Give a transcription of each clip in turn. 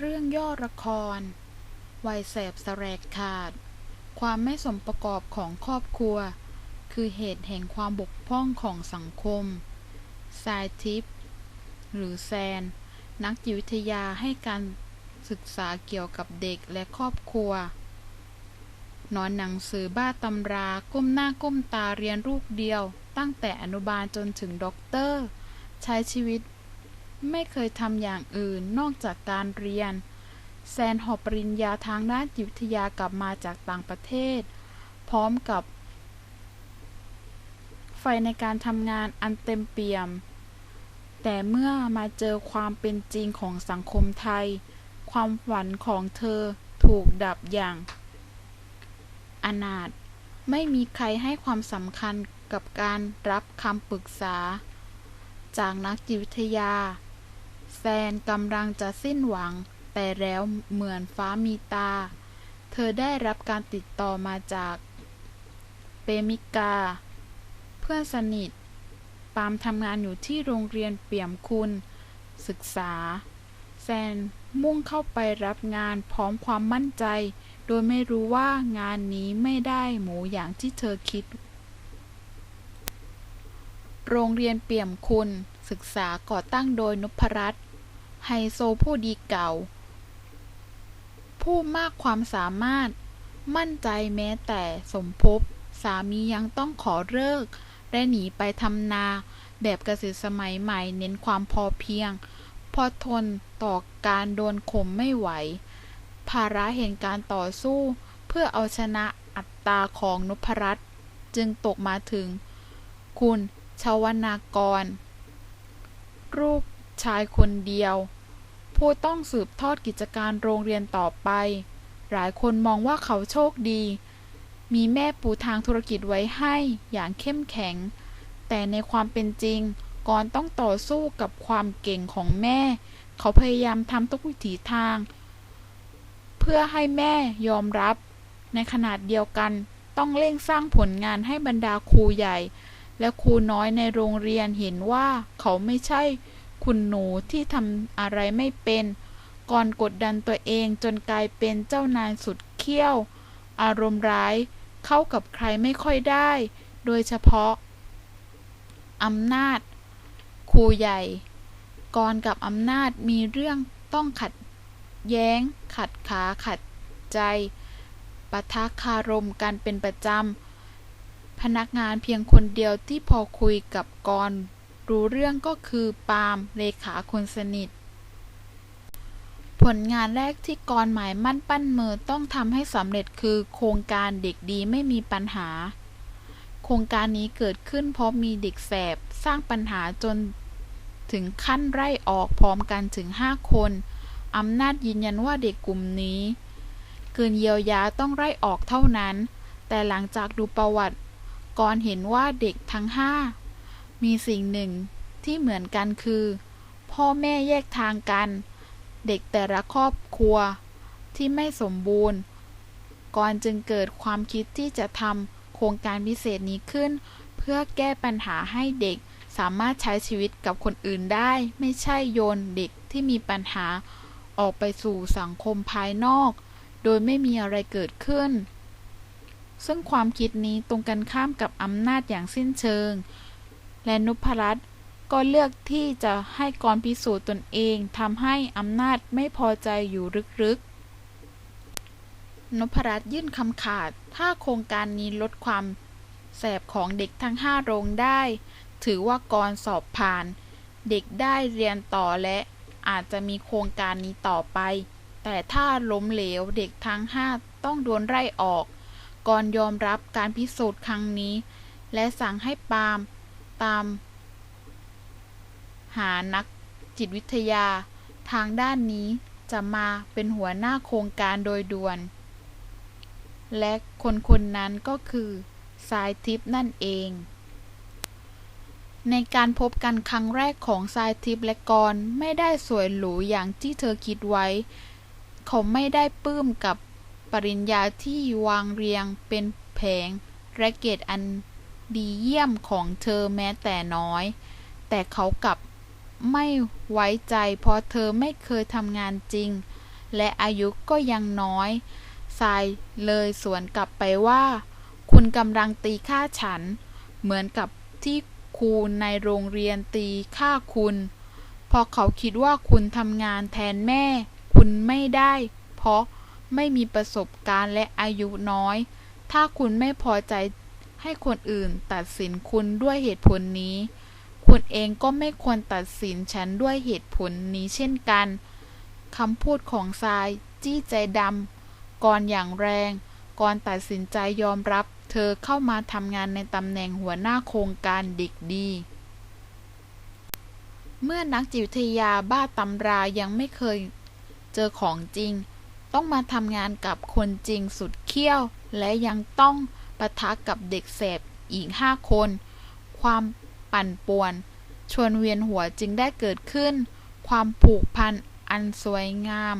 เรื่องย่อละคร วัยแสบสแสรกขาด ความไม่สมประกอบของครอบครัว คือเหตุแห่งความบกพร่องของสังคมทรายทิพย์หรือแซน นักจิตวิทยาให้การศึกษาเกี่ยวกับเด็กและครอบครัว นอนหนังสือบ้าตำราก้มหน้าก้มตาเรียนลูกเดียว ตั้งแต่อนุบาลจนถึงด็อกเตอร์ ใช้ชีวิต ไม่เคยทำอย่างอื่นนอกจากการเรียน แซนหอบปริญญาทางด้านจิตวิทยากลับมาจากต่างประเทศ พร้อมกับ ไฟในการทำงานอันเต็มเปี่ยม แต่เมื่อมาเจอความเป็นจริงของสังคมไทย ความฝันของเธอถูกดับอย่าง อนาถไม่มีใครให้ความสำคัญกับการรับคำปรึกษา จากนักจิตวิทยา แซนกำลังจะสิ้นหวังแต่แล้วเหมือนฟ้ามีตา เธอได้รับการติดต่อมาจากเปมิกา เพื่อนสนิท ปามทำงานอยู่ที่โรงเรียนเปี่ยมคุณ ศึกษา แซนมุ่งเข้าไปรับงานพร้อมความมั่นใจ โดยไม่รู้ว่างานนี้ไม่ได้หมูอย่างที่เธอคิด โรงเรียนเปี่ยมคุณ ศึกษาก่อตั้งโดยนพรัตน์ ไฮโซผู้ดีเก่า ผู้มากความสามารถ มั่นใจแม้แต่สมภพสามียังต้องขอเลิก และหนีไปทำนา แบบเกษตรสมัยใหม่เน้นความพอเพียง พอทนต่อการโดนข่มไม่ไหว ภาระเห็นการต่อสู้ เพื่อเอาชนะอัตตาของนพรัตน์จึงตกมาถึง คุณชวนากร รูปชายคนเดียว ผู้ต้องสืบทอดกิจการโรงเรียนต่อไป หลายคนมองว่าเขาโชคดี มีแม่ปูทางธุรกิจไว้ให้อย่างเข้มแข็ง แต่ในความเป็นจริงก่อนต้องต่อสู้กับความเก่งของแม่ เขาพยายามทำทุกวิถีทาง เพื่อให้แม่ยอมรับ ในขนาดเดียวกันต้องเร่งสร้างผลงานให้บรรดาครูใหญ่ และครูน้อยในโรงเรียนเห็นว่าเขาไม่ใช่ คุณหนูที่ทำอะไรไม่เป็น ก่อนกดดันตัวเองจนกลายเป็นเจ้านายสุดเขี้ยว อารมณ์ร้าย เข้ากับใครไม่ค่อยได้ โดยเฉพาะอำนาจ ครูใหญ่ ก่อนกับอำนาจมีเรื่องต้องขัดแย้ง ขัดขาขัดใจปะทะคารมกันเป็นประจำพนักงานเพียงคนเดียวที่พอคุยกับกร รู้เรื่องก็คือปาล์มเลขาคนสนิท ผลงานแรกที่กรหมายมั่นปั้นมือต้องทำให้สำเร็จคือโครงการเด็กดีไม่มีปัญหา โครงการนี้เกิดขึ้นเพราะมีเด็กแสบสร้างปัญหาจนถึงขั้นไล่ออกพร้อมกันถึง 5 คน อำนาจยืนยันว่าเด็กกลุ่มนี้ เกินเยียวยาต้องไล่ออกเท่านั้น แต่หลังจากดูประวัติกรเห็นว่าเด็กทั้งห้า มีสิ่งหนึ่งที่เหมือนกันคือ พ่อแม่แยกทางกัน เด็กแต่ละครอบครัวที่ไม่สมบูรณ์ ก่อนจึงเกิดความคิดที่จะทำโครงการพิเศษนี้ขึ้น เพื่อแก้ปัญหาให้เด็กสามารถใช้ชีวิตกับคนอื่นได้ ไม่ใช่โยนเด็กที่มีปัญหาออกไปสู่สังคมภายนอก โดยไม่มีอะไรเกิดขึ้น ซึ่งความคิดนี้ตรงกันข้ามกับอำนาจอย่างสิ้นเชิง และนุพรัตน์ก็เลือกที่จะให้กรพิสูจน์ตนเองทำให้อำนาจไม่พอใจอยู่ลึกๆ นพรัตน์ยื่นคำขาด ถ้าโครงการนี้ลดความแสบของเด็กทั้งห้าโรงได้ ถือว่ากรสอบผ่าน เด็กได้เรียนต่อและอาจจะมีโครงการนี้ต่อไป แต่ถ้าล้มเหลวเด็กทั้งห้าต้องโดนไล่ออก กรยอมรับการพิสูจน์ครั้งนี้ และสั่งให้ปาล์ม ตาม หานักจิตวิทยา ทางด้านนี้จะมาเป็นหัวหน้าโครงการโดยด่วน และคนคนนั้นก็คือสายทิพย์นั่นเอง ในการพบกันครั้งแรกของสายทิพย์และกรไม่ได้สวยหรูอย่างที่เธอคิดไว้ เขาไม่ได้ปลื้มกับปริญญาที่วางเรียงเป็นแผงและเกตอัน ดีเยี่ยมของเธอแม้แต่น้อย แต่เขากลับไม่ไว้ใจเพราะเธอไม่เคยทำงานจริง และอายุก็ยังน้อยทรายเลยสวนกลับไปว่า คุณกำลังตีค่าฉัน เหมือนกับที่ครูในโรงเรียนตีค่าคุณเพราะเขาคิดว่าคุณทำงานแทนแม่ คุณไม่ได้ เพราะไม่มีประสบการณ์และอายุน้อย ถ้าคุณไม่พอใจ ให้คนอื่นตัดสินคุณด้วยเหตุผลนี้ คุณเองก็ไม่ควรตัดสินฉันด้วยเหตุผลนี้เช่นกันคำพูดของทราย จี้ใจดำก่อนอย่างแรง ก่อนตัดสินใจยอมรับ เธอเข้ามาทำงานในตำแหน่งหัวหน้าโครงการเด็กดี เมื่อนักจิตวิทยาบ้าตำรายังไม่เคยเจอของจริง ต้องมาทำงานกับคนจริงสุดเขี้ยว และยังต้องะทะกับเด็กแสบอีกห้าคน ความปั่นป่วน ชวนเวียนหัวจึงได้เกิดขึ้น ความผูกพันอันสวยงาม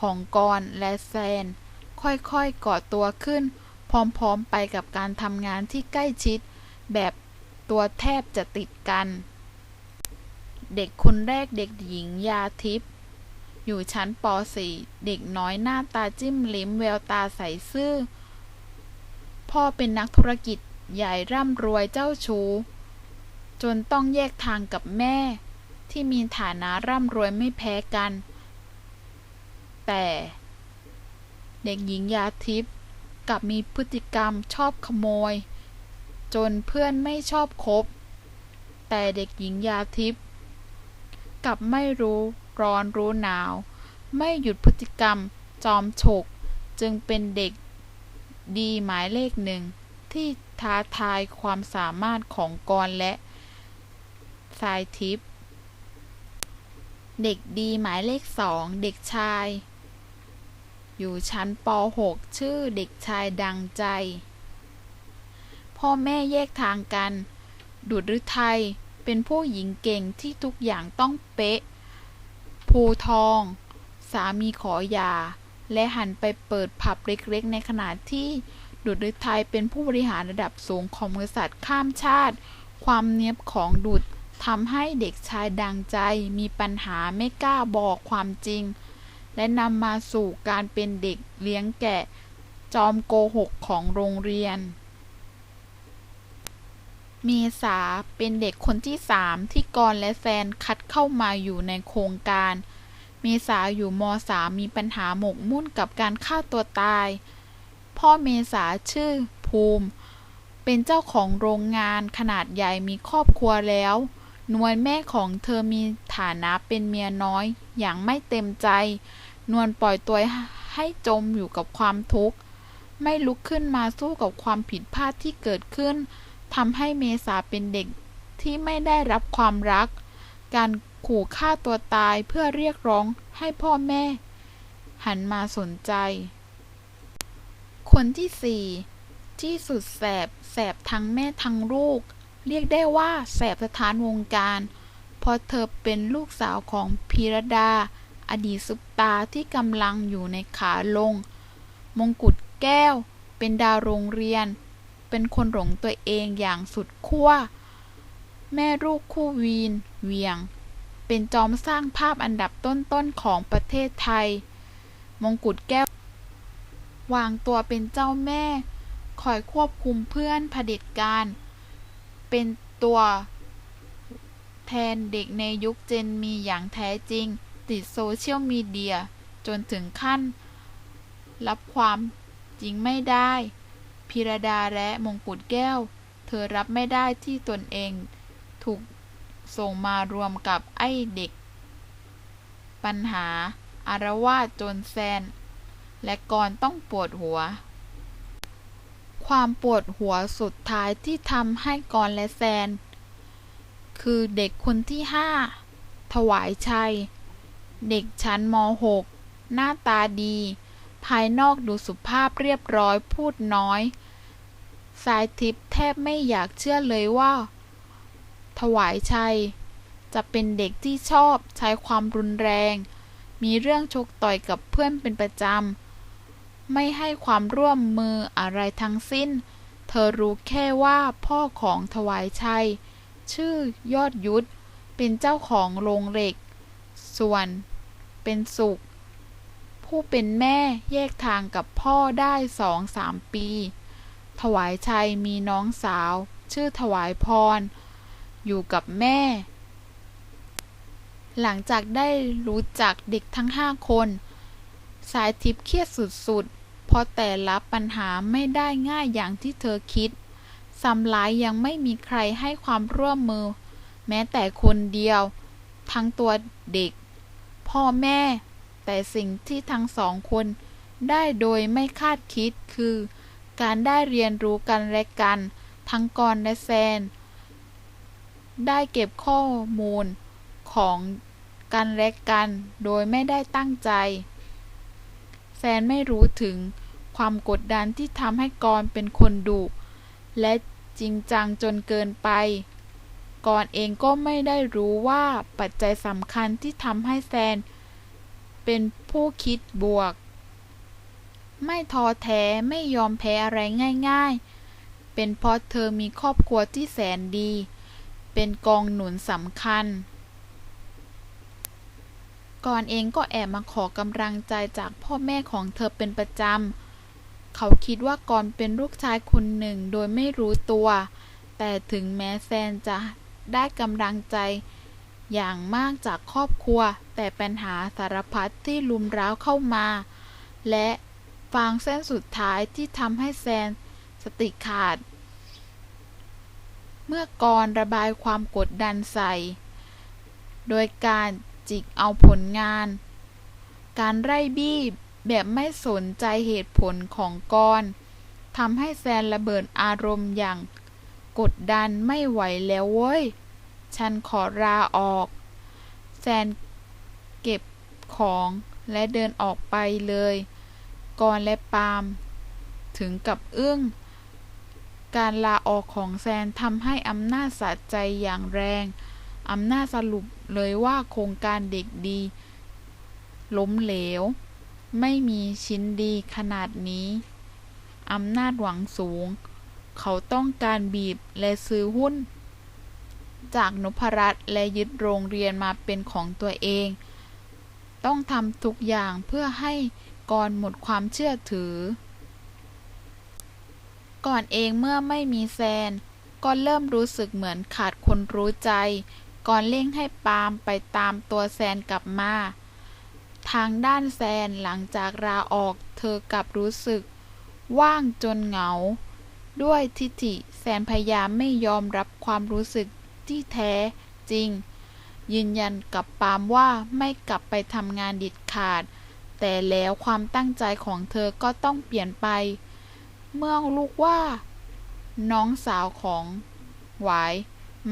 ของกรและแซน ค่อยๆก่อตัวขึ้น พร้อมๆไปกับการทำงานที่ใกล้ชิด แบบตัวแทบจะติดกัน เด็กคนแรกเด็กหญิงยาทิพย์อยู่ชั้นป .4 เด็กน้อยหน้าตาจิ้มลิ้มแววตาใสซื่อ พ่อเป็นนักธุรกิจใหญ่ร่ำรวยเจ้าชู้ จนต้องแยกทางกับแม่ ที่มีฐานะร่ำรวยไม่แพ้กัน แต่ เด็กหญิงยาทิพย์กลับมีพฤติกรรมชอบขโมย จนเพื่อนไม่ชอบคบ แต่เด็กหญิงยาทิพย์กลับไม่รู้ร้อนรู้หนาว ไม่หยุดพฤติกรรมจอมฉกจึงเป็นเด็ก ดีหมายเลขหนึ่งที่ท้าทายความสามารถของกรและสายทิพย์เด็กดีหมายเลขสองเด็กชาย อยู่ชั้นป .6 ชื่อเด็กชายดังใจ พ่อแม่แยกทางกัน ดุดฤทัยเป็นผู้หญิงเก่งที่ทุกอย่างต้องเป๊ะ ภูทอง สามีขอหย่า และหันไปเปิดผับเล็กๆ ในขณะที่ดุดฤทัยเป็นผู้บริหารระดับสูงของบริษัทข้ามชาติ ความเนียบของดุดทำให้เด็กชายดังใจมีปัญหาไม่กล้าบอกความจริง และนำมาสู่การเป็นเด็กเลี้ยงแกะ จอมโกหกของโรงเรียน เมษาเป็นเด็กคนที่สามที่กรและแฟนคัดเข้ามาอยู่ในโครงการ เมษาอยู่มสามมีปัญหาหมกมุ่นกับการฆ่าตัวตาย พ่อเมษาชื่อ ภูมิ เป็นเจ้าของโรงงานขนาดใหญ่มีครอบครัวแล้ว นวลแม่ของเธอมีฐานะเป็นเมียน้อยอย่างไม่เต็มใจ นวลปล่อยตัวให้จมอยู่กับความทุกข์ ไม่ลุกขึ้นมาสู้กับความผิดพลาดที่เกิดขึ้นทำให้เมษาเป็นเด็กที่ไม่ได้รับความรัก การ ขู่ฆ่าตัวตายเพื่อเรียกร้องให้พ่อแม่ หันมาสนใจ คนที่สี่ที่สุดแสบ แสบทั้งแม่ทั้งลูก เรียกได้ว่าแสบสถานวงการ เพราะเธอเป็นลูกสาวของพีรดา อดีตซุปตาที่กำลังอยู่ในขาลง มงกุฎแก้ว เป็นดาวโรงเรียน เป็นคนหลงตัวเองอย่างสุดขั้ว แม่ลูกคู่วีน เวียง เป็นจอมสร้างภาพอันดับต้นๆของประเทศไทย มงกุฎแก้ว วางตัวเป็นเจ้าแม่ คอยควบคุมเพื่อนเผด็จการ เป็นตัวแทนเด็กในยุคเจนมีอย่างแท้จริง ติดโซเชียลมีเดีย จนถึงขั้น รับความจริงไม่ได้ พิรดาและมงกุฎแก้ว เธอรับไม่ได้ที่ตนเอง ถูก ส่งมารวมกับไอ้เด็ก ปัญหาอารวาสจนแซน และกรต้องปวดหัว ความปวดหัวสุดท้ายที่ทำให้กรและแซน คือเด็กคนที่ห้าถวายชัย เด็กชั้นม .6 หน้าตาดี ภายนอกดูสุภาพเรียบร้อยพูดน้อย สายทิพย์แทบไม่อยากเชื่อเลยว่า ถวายชัย จะเป็นเด็กที่ชอบใช้ความรุนแรง มีเรื่องชกต่อยกับเพื่อนเป็นประจำ ไม่ให้ความร่วมมืออะไรทั้งสิ้น เธอรู้แค่ว่าพ่อของถวายชัย ชื่อยอดยุทธเป็นเจ้าของโรงเหล็ก ส่วนเป็นสุข ผู้เป็นแม่แยกทางกับพ่อได้สองสามปี ถวายชัยมีน้องสาว ชื่อถวายพร อยู่กับแม่ หลังจากได้รู้จักเด็กทั้งห้าคน สายทิพย์เครียดสุดๆ เพราะแต่ละปัญหาไม่ได้ง่ายอย่างที่เธอคิดซ้ำร้ายยังไม่มีใครให้ความร่วมมือ แม้แต่คนเดียว ทั้งตัวเด็ก พ่อแม่ แต่สิ่งที่ทั้งสองคนได้โดยไม่คาดคิดคือ การได้เรียนรู้กันและกัน ทั้งกรและแซน ได้เก็บข้อมูลของกันและกันโดยไม่ได้ตั้งใจ แซนไม่รู้ถึงความกดดันที่ทำให้กรเป็นคนดุและจริงจังจนเกินไป กรเองก็ไม่ได้รู้ว่าปัจจัยสำคัญที่ทำให้แซน เป็นผู้คิดบวก ไม่ท้อแท้ไม่ยอมแพ้อะไรง่าย ๆ เป็นเพราะเธอมีครอบครัวที่แสนดี เป็นกองหนุนสำคัญ ก่อนเองก็แอบมาขอกำลังใจจากพ่อแม่ของเธอเป็นประจำ เขาคิดว่าก่อนเป็นลูกชายคนหนึ่งโดยไม่รู้ตัว แต่ถึงแม้แซนจะได้กำลังใจอย่างมากจากครอบครัว แต่ปัญหาสารพัดที่ลุมร้าวเข้ามา และฟางเส้นสุดท้ายที่ทำให้แซนสติขาด เมื่อกรระบายความกดดันใส่ โดยการจิกเอาผลงาน การไล่บี้แบบไม่สนใจเหตุผลของกรทำให้แซนระเบิดอารมณ์อย่าง กดดันไม่ไหวแล้วเว้ย ฉันขอลาออก แซนเก็บของและเดินออกไปเลย กรและปาล์มถึงกับอึ้ง การลาออกของแซนทำให้อำนาจสะใจอย่างแรง อำนาจสรุปเลยว่าโครงการเด็กดี ล้มเหลว ไม่มีชิ้นดีขนาดนี้ อำนาจหวังสูง เขาต้องการบีบและซื้อหุ้น จากนพรัตน์และยึดโรงเรียนมาเป็นของตัวเอง ต้องทำทุกอย่างเพื่อให้กรหมดความเชื่อถือ ก่อนเองเมื่อไม่มีแซน ก็เริ่มรู้สึกเหมือนขาดคนรู้ใจ ก่อนเร่งให้ปาล์มไปตามตัวแซนกลับมา ทางด้านแซนหลังจากลาออกเธอกลับรู้สึก ว่างจนเหงา ด้วยทิฐิแซนพยายามไม่ยอมรับความรู้สึกที่แท้จริง ยืนยันกับปาล์มว่าไม่กลับไปทำงานดิดขาด แต่แล้วความตั้งใจของเธอก็ต้องเปลี่ยนไป เมื่อลูกว่า น้องสาวของหวาย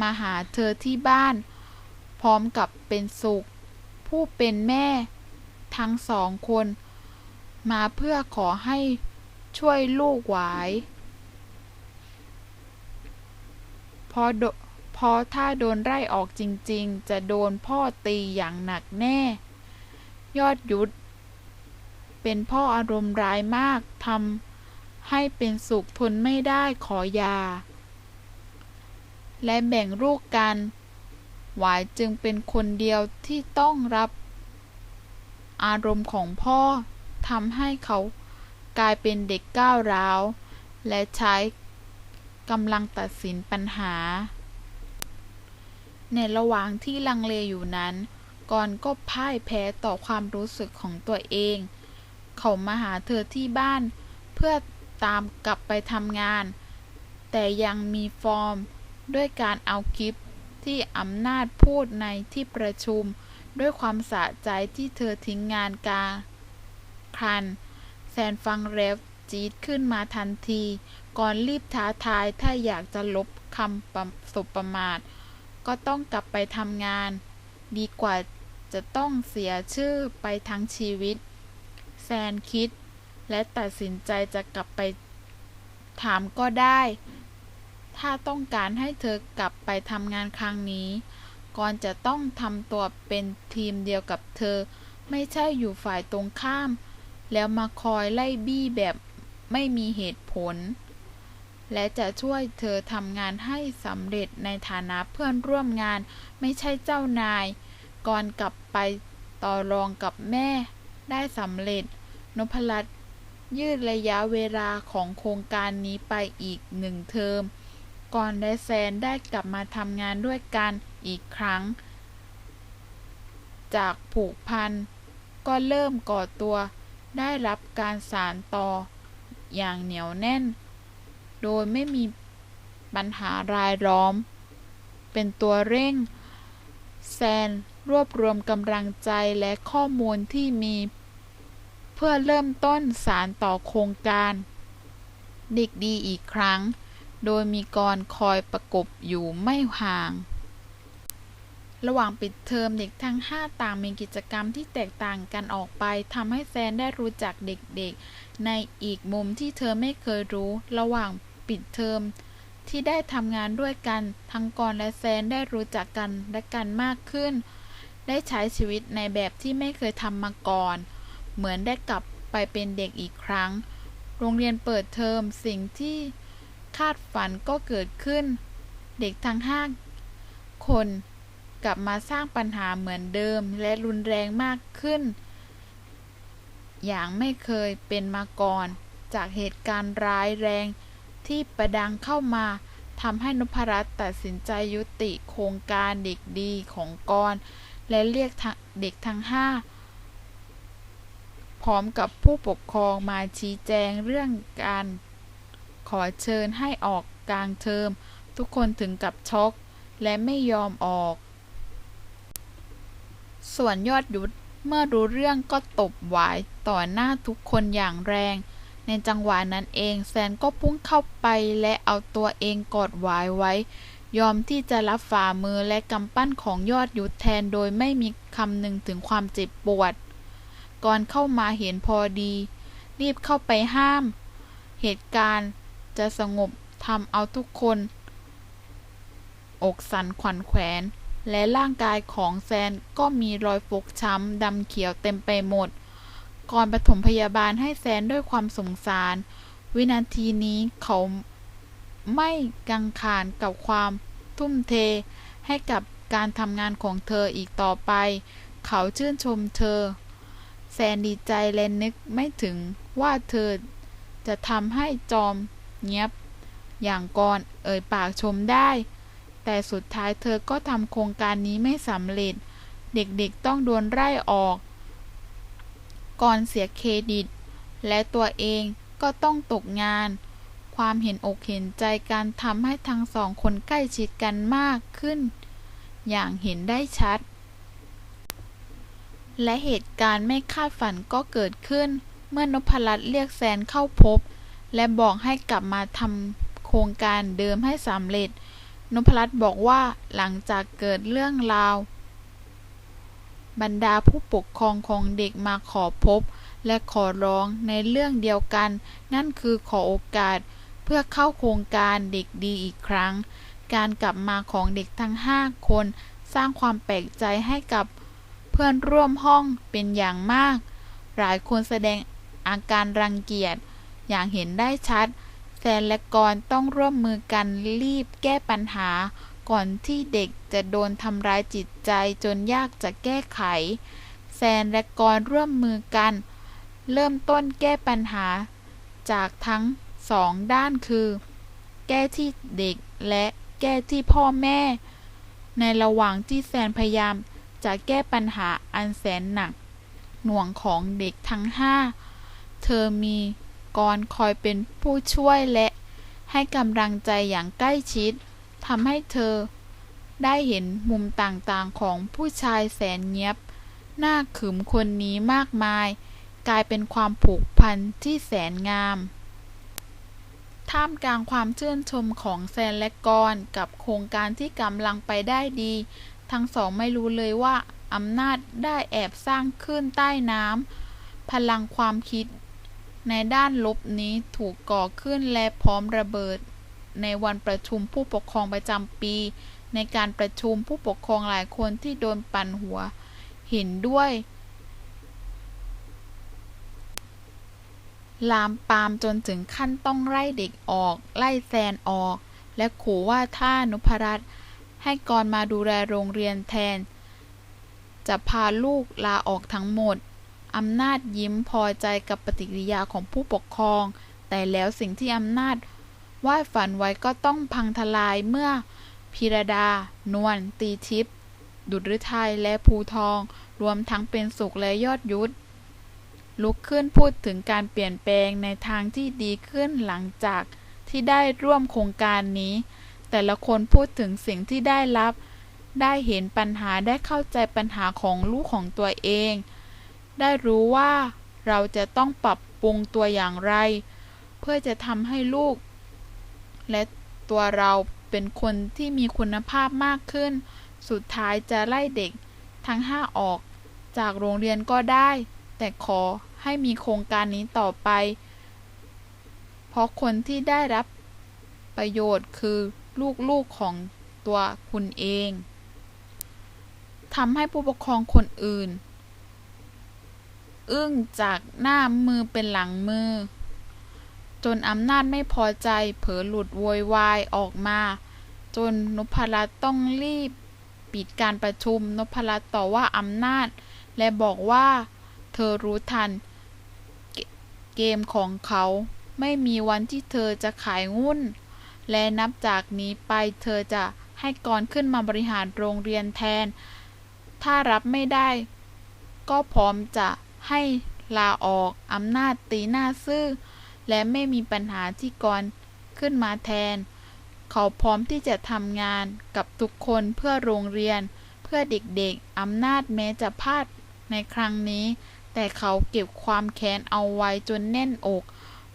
มาหาเธอที่บ้าน พร้อมกับเป็นสุข ผู้เป็นแม่ ทั้งสองคน มาเพื่อขอให้ช่วยลูกหวายเพราะโดพราะถ้าโดนไล่ออกจริงๆ จะโดนพ่อตีอย่างหนักแน่ ยอดยุทธเป็นพ่ออารมณ์ร้ายมากทำ ให้เป็นสุขทนไม่ได้ขอยา และแบ่งลูกกัน หวายจึงเป็นคนเดียวที่ต้องรับ อารมณ์ของพ่อทำให้เขากลายเป็นเด็กก้าวร้าว และใช้กำลังตัดสินปัญหา ในระหว่างที่ลังเลอยู่นั้น กอนก็พ่ายแพ้ต่อความรู้สึกของตัวเอง เขามาหาเธอที่บ้านเพื่อ ตามกลับไปทำงาน แต่ยังมีฟอร์มด้วยการเอาคลิปที่อำนาจพูดในที่ประชุม ด้วยความสะใจที่เธอทิ้งงานกลางคัน แซนฟังแล้วจี๊ดขึ้นมาทันที ก่อนรีบท้าทายถ้าอยากจะลบคำประสบประมาท ก็ต้องกลับไปทำงาน ดีกว่าจะต้องเสียชื่อไปทั้งชีวิต แซนคิด และตัดสินใจจะกลับไปถามก็ได้ ถ้าต้องการให้เธอกลับไปทำงานครั้งนี้ ก่อนจะต้องทำตัวเป็นทีมเดียวกับเธอ ไม่ใช่อยู่ฝ่ายตรงข้าม แล้วมาคอยไล่บี้แบบไม่มีเหตุผล และจะช่วยเธอทำงานให้สำเร็จในฐานะเพื่อนร่วมงาน ไม่ใช่เจ้านาย ก่อนกลับไปต่อรองกับแม่ได้สำเร็จนพรัตน์ ยืดระยะเวลาของโครงการนี้ไปอีกหนึ่งเทอม ก่อนและแซนได้กลับมาทำงานด้วยกันอีกครั้ง จากผูกพัน ก็เริ่มก่อตัว ได้รับการสานต่อ อย่างเหนียวแน่น โดยไม่มีปัญหารายล้อม เป็นตัวเร่ง แซนรวบรวมกำลังใจและข้อมูลที่มี พื่อเริ่มต้นสารต่อโครงการ เด็กดีอีกครั้ง โดยมีกรคอยประกบอยู่ไม่ห่าง ระหว่างปิดเทอมเด็กทั้ง 5 ต่างมีกิจกรรมที่แตกต่างกันออกไปทำให้แซนได้รู้จักเด็กๆ ในอีกมุมที่เธอไม่เคยรู้ ระหว่างปิดเทอมที่ได้ทำงานด้วยกัน ทั้งกรและแซนได้รู้จักกันและกันมากขึ้น ได้ใช้ชีวิตในแบบที่ไม่เคยทำมาก่อน เหมือนได้กลับไปเป็นเด็กอีกครั้ง โรงเรียนเปิดเทอมสิ่งที่คาดฝันก็เกิดขึ้น เด็กทั้งห้าคนกลับมาสร้างปัญหาเหมือนเดิมและรุนแรงมากขึ้น อย่างไม่เคยเป็นมาก่อน จากเหตุการณ์ร้ายแรงที่ประดังเข้ามาทำให้นพรัตน์ตัดสินใจยุติโครงการเด็กดีของกร และเรียกเด็กทั้งห้า พร้อมกับผู้ปกครองมาชี้แจงเรื่องการขอเชิญให้ออกกลางเทอม ทุกคนถึงกับช็อกและไม่ยอมออก ส่วนยอดยุทธเมื่อรู้เรื่องก็ตบหวายต่อหน้าทุกคนอย่างแรง ในจังหวะนั้นเองแซนก็พุ่งเข้าไปและเอาตัวเองกอดหวายไว้ ยอมที่จะรับฝ่ามือและกำปั้นของยอดยุทธแทนโดยไม่มีคำหนึ่งถึงความเจ็บปวด ก่อนเข้ามาเห็นพอดี รีบเข้าไปห้าม เหตุการณ์จะสงบทำเอาทุกคน อกสั่นขวัญแขวน และร่างกายของแซนก็มีรอยฟกช้ำดำเขียวเต็มไปหมด ก่อนปฐมพยาบาลให้แซนด้วยความสงสาร วินาทีนี้เขาไม่กังขานกับความทุ่มเทให้กับการทำงานของเธออีกต่อไป เขาชื่นชมเธอ แซนดีใจและนึกไม่ถึงว่าเธอจะทำให้จอมเงียบ อย่างก่อนเอ่ยปากชมได้ แต่สุดท้ายเธอก็ทำโครงการนี้ไม่สำเร็จ เด็กๆต้องโดนไล่ออก ก่อนเสียเครดิต และตัวเองก็ต้องตกงาน ความเห็นอกเห็นใจการทำให้ทั้งสองคนใกล้ชิดกันมากขึ้น อย่างเห็นได้ชัด และเหตุการณ์ไม่คาดฝันก็เกิดขึ้น เมื่อนพรัตน์เรียกแซนเข้าพบ และบอกให้กลับมาทำโครงการเดิมให้สำเร็จ นพรัตน์บอกว่าหลังจากเกิดเรื่องราว บรรดาผู้ปกครองของเด็กมาขอพบ และขอร้องในเรื่องเดียวกัน นั่นคือขอโอกาสเพื่อเข้าโครงการเด็กดีอีกครั้ง การกลับมาของเด็กทั้ง 5 คน สร้างความแปลกใจให้กับ พื่อนร่วมห้องเป็นอย่างมาก หลายคนแสดงอาการรังเกียจ อย่างเห็นได้ชัดแซนและกรต้องร่วมมือกันรีบแก้ปัญหา ก่อนที่เด็กจะโดนทำร้ายจิตใจจนยากจะแก้ไขแซนและกรร่วมมือกัน เริ่มต้นแก้ปัญหา จากทั้งสองด้านคือ แก้ที่เด็กและแก้ที่พ่อแม่ ในระหว่างที่แซนพยายาม จะแก้ปัญหาอันแสนหนัก หน่วงของเด็กทั้งห้า เธอมีกรคอยเป็นผู้ช่วยและให้กำลังใจอย่างใกล้ชิดทำให้เธอได้เห็นมุมต่างๆของผู้ชายแสนเงียบหน้าขึมคนนี้มากมาย กลายเป็นความผูกพันที่แสนงาม ท่ามกลางความชื่นชมของแซนและกรกับโครงการที่กำลังไปได้ดี ทั้งสองไม่รู้เลยว่าอำนาจได้แอบสร้างขึ้นใต้น้ำพลังความคิด ในด้านลบนี้ถูกก่อขึ้นและพร้อมระเบิด ในวันประชุมผู้ปกครองประจำปี ในการประชุมผู้ปกครองหลายคนที่โดนปั่นหัว เห็นด้วย ลามปามจนถึงขั้นต้องไล่เด็กออก ไล่แซนออก และขู่ว่าถ้านุพรัตน์ ให้กรมาดูแลโรงเรียนแทน จะพาลูกลาออกทั้งหมด อำนาจยิ้มพอใจกับปฏิกิริยาของผู้ปกครอง แต่แล้วสิ่งที่อำนาจวาดฝันไว้ก็ต้องพังทลายเมื่อพิรดา นวล ตีทิพย์ดุจฤทัยและภูทอง รวมทั้งเป็นสุขและยอดยุทธลุกขึ้นพูดถึงการเปลี่ยนแปลงในทางที่ดีขึ้นหลังจากที่ได้ร่วมโครงการนี้ แต่ละคนพูดถึงสิ่งที่ได้รับ ได้เห็นปัญหาได้เข้าใจปัญหาของลูกของตัวเอง ได้รู้ว่าเราจะต้องปรับปรุงตัวอย่างไร เพื่อจะทำให้ลูก และตัวเราเป็นคนที่มีคุณภาพมากขึ้น สุดท้ายจะไล่เด็กทั้งห้าออก จากโรงเรียนก็ได้ แต่ขอให้มีโครงการนี้ต่อไป เพราะคนที่ได้รับประโยชน์คือ ลูกๆของตัวคุณเองทำให้ผู้ปกครองคนอื่น อึ้งจากหน้ามือเป็นหลังมือ จนอำนาจไม่พอใจเผลอหลุดโวยวายออกมา จนนพรัตน์ต้องรีบปิดการประชุมนพรัตน์ต่อว่าอำนาจ และบอกว่าเธอรู้ทันเกเกมของเขาไม่มีวันที่เธอจะขายหุ้น และนับจากนี้ไปเธอจะให้กรขึ้นมาบริหารโรงเรียนแทน ถ้ารับไม่ได้ ก็พร้อมจะให้ลาออกอำนาจตีหน้าซื่อ และไม่มีปัญหาที่กรขึ้นมาแทน เขาพร้อมที่จะทำงานกับทุกคนเพื่อโรงเรียน เพื่อเด็กๆอำนาจแม้จะพลาดในครั้งนี้ แต่เขาเก็บความแค้นเอาไว้จนแน่นอก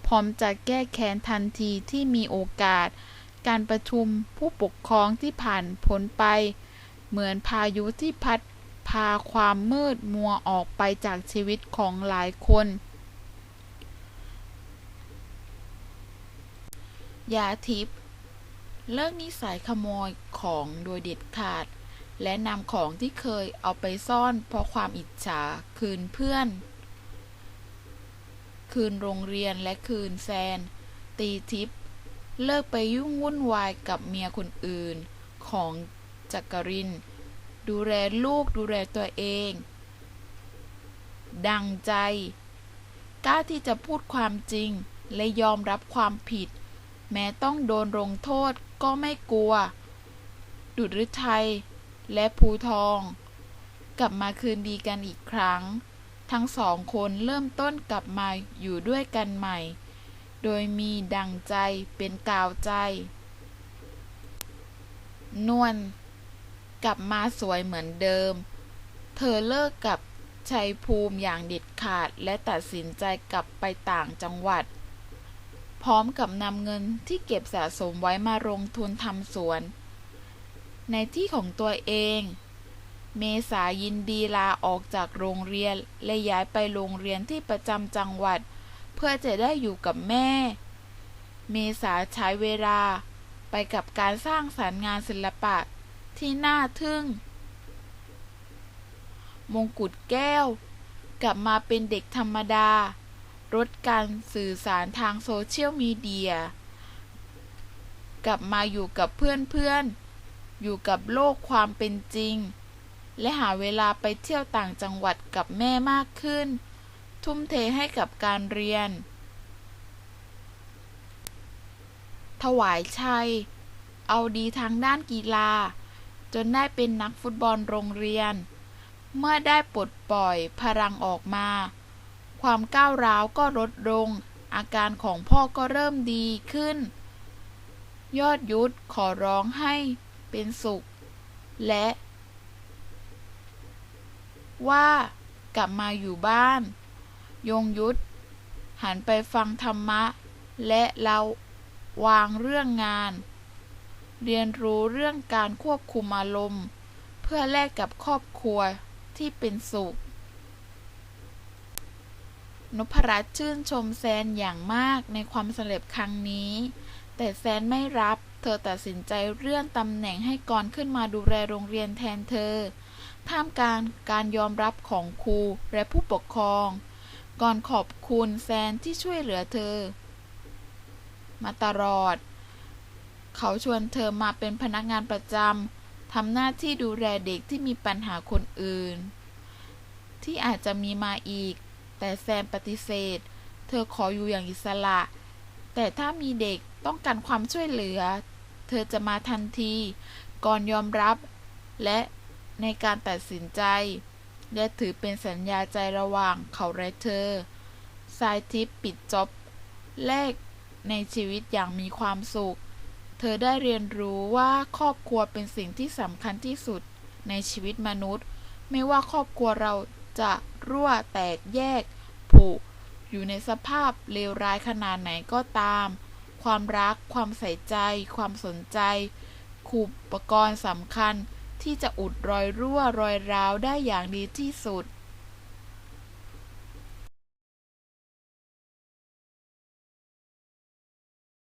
พร้อมจะแก้แค้นทันทีที่มีโอกาส การประชุมผู้ปกครองที่ผ่านพ้นไป เหมือนพายุที่พัดพาความมืดมัวออกไปจากชีวิตของหลายคน ยาทิพย์เลิกนิสัยขโมยของโดยเด็ดขาด และนำของที่เคยเอาไปซ่อนเพราะความอิจฉาคืนเพื่อน คืนโรงเรียนและคืนแฟน ตีทิพย์เลิกไปยุ่งวุ่นวายกับเมียคนอื่น ของจักริน ดูแลลูกดูแลตัวเอง ดังใจ กล้าที่จะพูดความจริง และยอมรับความผิด แม้ต้องโดนลงโทษก็ไม่กลัว ดุจฤทัยและภูทอง กลับมาคืนดีกันอีกครั้ง ทั้งสองคนเริ่มต้นกลับมาอยู่ด้วยกันใหม่ โดยมีดังใจเป็นกาวใจ นวลกลับมาสวยเหมือนเดิม เธอเลิกกับชัยภูมิอย่างเด็ดขาดและตัดสินใจกลับไปต่างจังหวัด พร้อมกับนำเงินที่เก็บสะสมไว้มาลงทุนทำสวน ในที่ของตัวเอง เมษายินดีลาออกจากโรงเรียน และย้ายไปโรงเรียนที่ประจำจังหวัด เพื่อจะได้อยู่กับแม่ เมษาใช้เวลา ไปกับการสร้างสรรค์งานศิลปะที่น่าทึ่ง มงกุฎแก้ว กลับมาเป็นเด็กธรรมดาลดการสื่อสารทางโซเชียลมีเดีย กลับมาอยู่กับเพื่อนๆ อยู่กับโลกความเป็นจริง และหาเวลาไปเที่ยวต่างจังหวัดกับแม่มากขึ้น ทุ่มเทให้กับการเรียน ถวายชัย เอาดีทางด้านกีฬา จนได้เป็นนักฟุตบอลโรงเรียน เมื่อได้ปลดปล่อยพลังออกมา ความก้าวร้าวก็ลดลง อาการของพ่อก็เริ่มดีขึ้น ยอดยุทธขอร้องให้เป็นสุข และ ว่ากลับมาอยู่บ้าน ยงยุทธหันไปฟังธรรมะ และเราวางเรื่องงาน เรียนรู้เรื่องการควบคุมอารมณ์ เพื่อแลกกับครอบครัวที่เป็นสุขนพรัตน์ชื่นชมแซนอย่างมากในความสำเร็จครั้งนี้ แต่แซนไม่รับ เธอตัดสินใจเลื่อนตำแหน่งให้กรขึ้นมาดูแลโรงเรียนแทนเธอ ท่ามกลางการยอมรับของครูและผู้ปกครอง ก่อนขอบคุณแซนที่ช่วยเหลือเธอ มาตลอด เขาชวนเธอมาเป็นพนักงานประจำทำหน้าที่ดูแลเด็กที่มีปัญหาคนอื่น ที่อาจจะมีมาอีก แต่แซมปฏิเสธ เธอขออยู่อย่างอิสระ แต่ถ้ามีเด็กต้องการความช่วยเหลือ เธอจะมาทันที ก่อนยอมรับ และ ในการตัดสินใจ และถือเป็นสัญญาใจระหว่างเขาและเธอ สายทิปปิดจ็อบแรกในชีวิตอย่างมีความสุข เธอได้เรียนรู้ว่าครอบครัวเป็นสิ่งที่สำคัญที่สุดในชีวิตมนุษย์ ไม่ว่าครอบครัวเราจะรั่วแตกแยกผุอยู่ในสภาพเลวร้ายขนาดไหนก็ตาม ความรัก ความใส่ใจ ความสนใจคืออุปกรณ์สำคัญ ที่จะอุดรอยรั่วรอยร้าวได้อย่างดีที่สุด